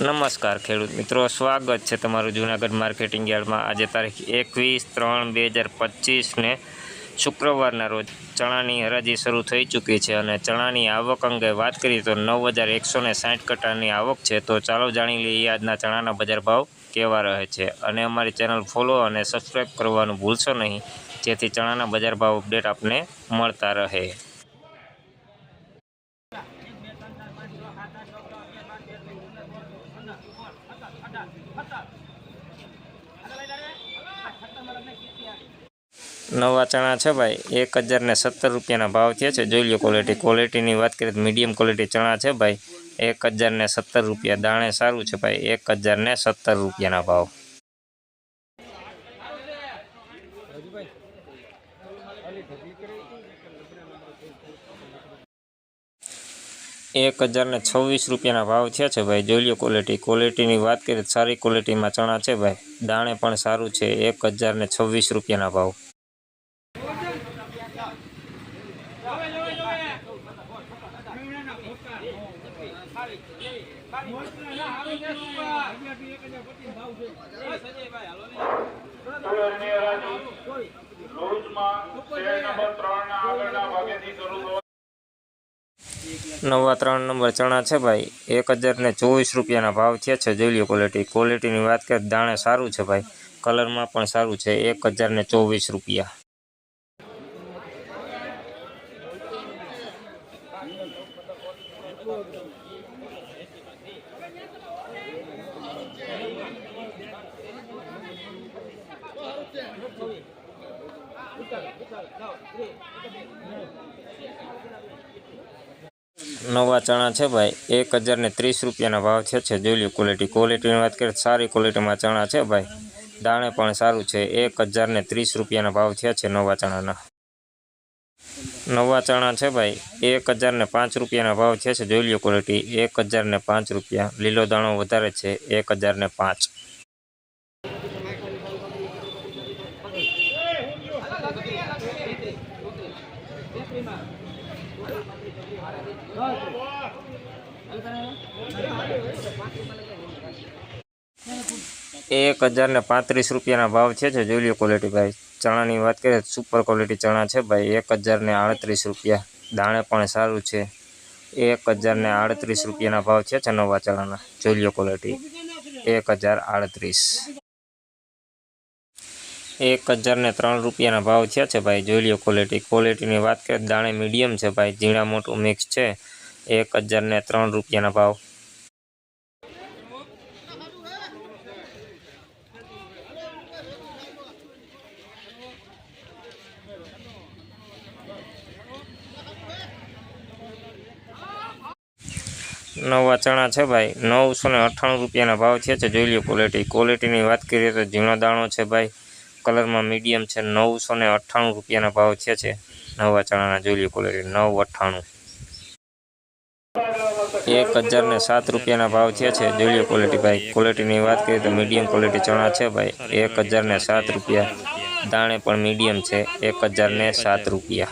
નમસ્કાર, ખેડૂત મિત્રો. સ્વાગત છે તમારું જૂનાગઢ માર્કેટિંગ યાર્ડમાં. આજે તારીખ એકવીસ ત્રણ બે હજાર પચીસને શુક્રવારના રોજ ચણાની હરાજી શરૂ થઈ ચૂકી છે અને ચણાની આવક અંગે વાત કરીએ તો નવ હજાર એકસો ને સાઠ કટાની આવક છે. તો ચાલો જાણી લઈએ આજના ચણાના બજાર ભાવ કેવા રહે છે. અને અમારી ચેનલ ફોલો અને સબસ્ક્રાઈબ કરવાનું ભૂલશો નહીં, જેથી ચણાના બજાર ભાવ અપડેટ આપને મળતા રહે. નવા ચણા છે ભાઈ, એક હજાર ને સત્તર રૂપિયાના ભાવ થયા છે. જોઈ લો ક્વોલિટી ક્વોલિટીની વાત કરીએ તો મીડિયમ ક્વોલિટી ચણા છે ભાઈ, એક હજાર ને સત્તર રૂપિયા. દાણે સારું છે ભાઈ, એક હજાર ને સત્તર રૂપિયાના ભાવ. એક હજારને છવ્વીસ રૂપિયાના ભાવ થયા છે ભાઈ. જોઈ લો ક્વોલિટી ક્વોલિટીની વાત કરીએ સારી ક્વોલિટીમાં ચણા છે ભાઈ. દાણે પણ સારું છે. એક હજારને છવ્વીસ રૂપિયાના ભાવ. થવા નવા ત્રણ નંબર ચણા છે ભાઈ. એક હજાર ને ચોવીસ રૂપિયાના ભાવ થયા છે જોઈ લો ક્વોલિટી ક્વોલિટીની વાત કરીએ દાણે સારું છે ભાઈ. કલરમાં પણ સારું છે. એક હજાર ને ચોવીસ રૂપિયા. નવા ચણા છે ભાઈ. એક હજારને ત્રીસ રૂપિયાના ભાવ છે છે. જોઈ લો ક્વોલિટી ક્વોલિટીની વાત કરીએ સારી ક્વોલિટીમાં ચણા છે ભાઈ. દાણે પણ સારું છે. એક હજારને ત્રીસ રૂપિયાના ભાવ થયા છે નવા ચણાના. નવા ચણા છે ભાઈ. એક હજારને પાંચ રૂપિયાના ભાવ થયા છે. જોઈ લો ક્વોલિટી એક હજારને પાંચ રૂપિયા. લીલો દાણો વધારે છે. એક હજારને પાંચ. એક હજાર ને પાંત્રીસ રૂપિયાના ભાવ છે છે જોઈ લો ક્વોલિટી ભાઈ ચણાની વાત કરીએ સુપર ક્વોલિટી ચણા છે ભાઈ. એક હજાર ને આડત્રીસ રૂપિયા. દાણે પણ સારું છે. એક હજાર ને આડત્રીસ રૂપિયાના ભાવ છે છે નવા ચણાના. જોઈ લો ક્વોલિટી એક હજાર આડત્રીસ. એક હજાર ને ત્રણ રૂપિયાના ભાવ થયા છે ભાઈ. જોઈ લો ક્વોલિટી ક્વોલિટીની વાત કરીએ દાણે મીડિયમ છે ભાઈ. ઝીણા મોટું મિક્સ છે. એક હજાર ને ત્રણ રૂપિયાના ભાવ. નવા ચણા છે ભાઈ. નવસો ને અઠ્ઠાણું રૂપિયાના ભાવ થયા છે. જોઈ લો ક્વોલિટી ક્વોલિટીની વાત કરીએ તો ઝીણો દાણો છે ભાઈ. કલરમાં મીડિયમ છે, નવસો ને અઠ્ઠાણું રૂપિયાના ભાવ છે છે. નવા ચણાના જોઈ લો ક્વોલિટી નવ અઠ્ઠાણું. એક હજાર ને સાત રૂપિયાના ભાવ થયા છે જોઈ ક્વોલિટી ભાઈ. ક્વોલિટીની વાત કરીએ તો મીડિયમ ક્વોલિટી ચણા છે ભાઈ. એક હજાર ને સાત રૂપિયા. દાણે પણ મીડિયમ છે. એક હજાર ને સાત રૂપિયા.